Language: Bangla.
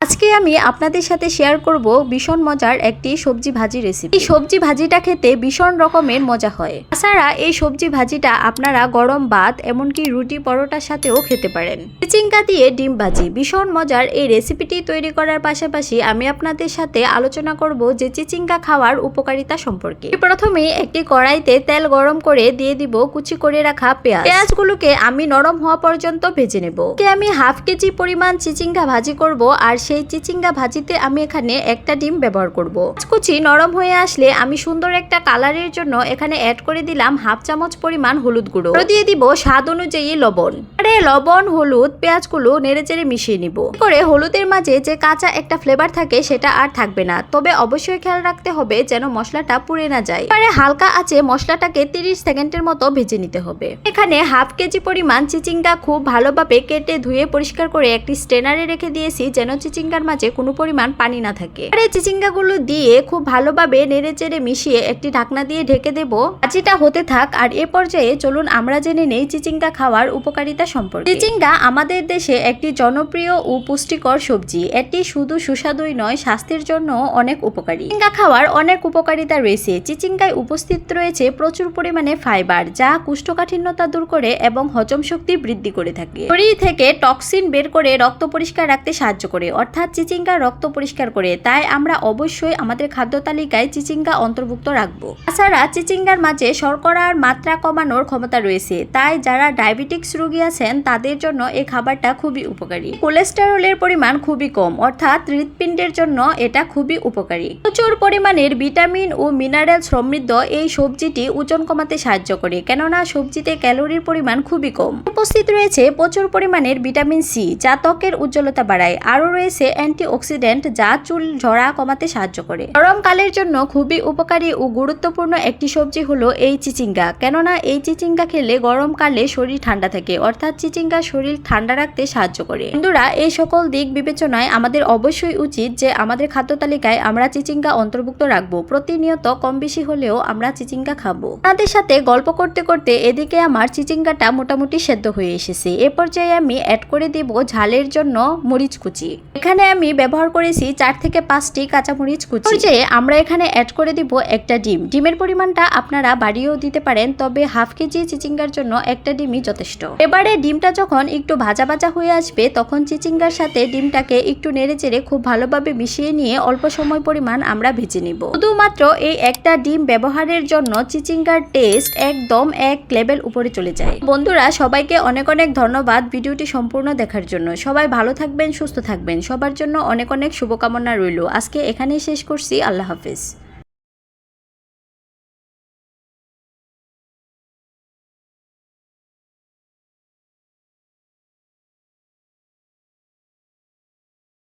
আজকে আমি আপনাদের সাথে শেয়ার করব ভীষণ মজার একটি সবজি ভাজি রেসিপি এই সবজি ভাজিটা খেতে ভীষণ রকমের মজা হয়। তাছাড়া এই সবজি ভাজিটা আপনারা গরম ভাত, এমনকি রুটি পরোটার সাথেও খেতে পারেন। চিচিঙ্গা দিয়ে ডিম ভাজি, ভীষণ মজার। এই রেসিপিটি তৈরি করার পাশাপাশি আমি আপনাদের সাথে আলোচনা করব যে চিচিঙ্গা খাওয়ার উপকারিতা সম্পর্কে। প্রথমে একটি কড়াইতে তেল গরম করে দিয়ে দিব কুচি করে রাখা পেঁয়াজ। পেঁয়াজগুলোকে আমি নরম হওয়া পর্যন্ত ভেজে নেব। আমি হাফ কেজি পরিমাণ চিচিঙ্গা ভাজি করব আর সেই চিচিঙ্গা ভাজিতে আমি এখানে একটা ডিম ব্যবহার করব। কুচি নরম হয়ে আসলে আমি সুন্দর একটা কালারের জন্য এখানে অ্যাড করে দিলাম হাফ চামচ পরিমাণ হলুদ গুঁড়ো। দিয়ে দিব স্বাদ অনুযায়ী লবণ। আরে লবণ, হলুদ, পেঁয়াজগুলো নেড়ে চেড়ে মিশিয়ে নিব। করে হলুদের মাঝে যে কাঁচা একটা ফ্লেভার থাকে সেটা আর থাকবে না। তবে অবশ্যই খেয়াল রাখতে হবে যেন মশলাটা পুড়ে না যায়। এবারে হালকা আছে মশলাটাকে 30 সেকেন্ডের মতো ভেজে নিতে হবে। এখানে হাফ কেজি পরিমাণ চিচিঙ্গা খুব ভালোভাবে কেটে ধুয়ে পরিষ্কার করে একটি স্টেনারে রেখে দিয়েছি যেন চিচিঙ্গার মাঝে কোনো পরিমাণ পানি না থাকে। আর এই চিচিঙ্গাগুলো দিয়ে খুব ভালোভাবে নেড়ে চেড়ে মিশিয়ে একটি ঢাকনা দিয়ে ঢেকে দেব। ভাজিটা হতে থাক আর এ পর্যায়ে চলুন আমরা জেনে নেই চিচিঙ্গা খাওয়ার উপকারিতা সম্পর্কে। চিচিঙ্গা আমাদের দেশে একটি জনপ্রিয় ও পুষ্টিকর সবজি। এটি শুধু সুস্বাদুই নয়, স্বাস্থ্যের জন্য অনেক উপকারী। চিচিঙ্গা খাওয়ার অনেক উপকারিতা রয়েছে। চিচিঙ্গায় উপস্থিত রয়েছে প্রচুর পরিমাণে ফাইবার, যা কুষ্ঠকাঠিন্যতা দূর করে এবং হজম শক্তি বৃদ্ধি করে থাকে। শরীর থেকে টক্সিন বের করে রক্ত পরিষ্কার রাখতে সাহায্য করে। অর্থাৎ চিচিঙ্গা রক্ত পরিষ্কার করে, তাই আমরা অবশ্যই আমাদের খাদ্য তালিকায় চিচিঙ্গা অন্তর্ভুক্ত রাখব। তাছাড়া চিচিঙ্গার মাঝে শর্করার মাত্রা কমানোর ক্ষমতা রয়েছে, তাই যারা ডায়াবেটিক্স রোগী আছেন, তাদের জন্য এই খাবারটা খুবই উপকারী। কোলেস্টেরলের পরিমাণ খুবই কম, অর্থাৎ হৃৎপিণ্ডের জন্য এটা খুবই উপকারী। প্রচুর পরিমাণের ভিটামিন ও মিনারেল সমৃদ্ধ এই সবজিটি ওজন কমাতে সাহায্য করে, কেননা সবজিতে ক্যালোরির পরিমাণ খুবই কম। উপস্থিত রয়েছে প্রচুর পরিমাণের ভিটামিন সি, যা ত্বকের উজ্জ্বলতা বাড়ায়। আরও রয়েছে অ্যান্টিঅক্সিডেন্ট যা চুল ঝরা কমাতে সাহায্য করে। গরমকালের জন্য খুবই উপকারী ও গুরুত্বপূর্ণ একটি সবজি হলো এই চিচিঙ্গা। কেননা এই চিচিঙ্গা খেলে গরমকালে শরীর ঠান্ডা থাকে, অর্থাৎ চিচিঙ্গা শরীর ঠান্ডা রাখতে সাহায্য করে। বন্ধুরা, এই সকল দিক বিবেচনায় আমাদের অবশ্যই উচিত যে আমাদের খাদ্য তালিকায় আমরা চিচিঙ্গা অন্তর্ভুক্ত রাখব। প্রতিনিয়ত কম বেশি হলেও আমরা চিচিঙ্গা খাব। তাদের সাথে গল্প করতে করতে এদিকে আমার চিচিঙ্গাটা মোটামুটি সেদ্ধ হয়ে এসেছে। এ পর্যায়ে আমি অ্যাড করে দিব ঝালের জন্য মরিচ কুচি। এখানে আমি ব্যবহার করেছি চার থেকে পাঁচটি কাঁচামরিচ কুচি। পর্যায়ে আমরা এখানে অ্যাড করে দিব একটা ডিম। ডিমের পরিমাণটা আপনারা বাড়িয়েও দিতে পারেন, তবে হাফ কেজি চিচিঙ্গার জন্য একটা ডিমই যথেষ্ট। এবারে ডিমটা যখন একটু ভাজা ভাজা হয়ে আসবে, তখন চিচিঙ্গার সাথে ডিমটাকে একটু নেড়ে চেড়ে খুব ভালোভাবে মিশিয়ে নিয়ে অল্প সময় পরিমাণ আমরা ভেজে নিব। শুধুমাত্র এই একটা ডিম ব্যবহারের জন্য চিচিঙ্গার টেস্ট একদম এক লেভেল উপরে চলে যায়। বন্ধুরা, সবাইকে অনেক অনেক ধন্যবাদ ভিডিওটি সম্পূর্ণ দেখার জন্য। সবাই ভালো থাকবেন, সুস্থ থাকবেন। সবার জন্য অনেক অনেক শুভকামনা রইল। আজকে এখানেই শেষ করছি। আল্লাহ হাফিজ।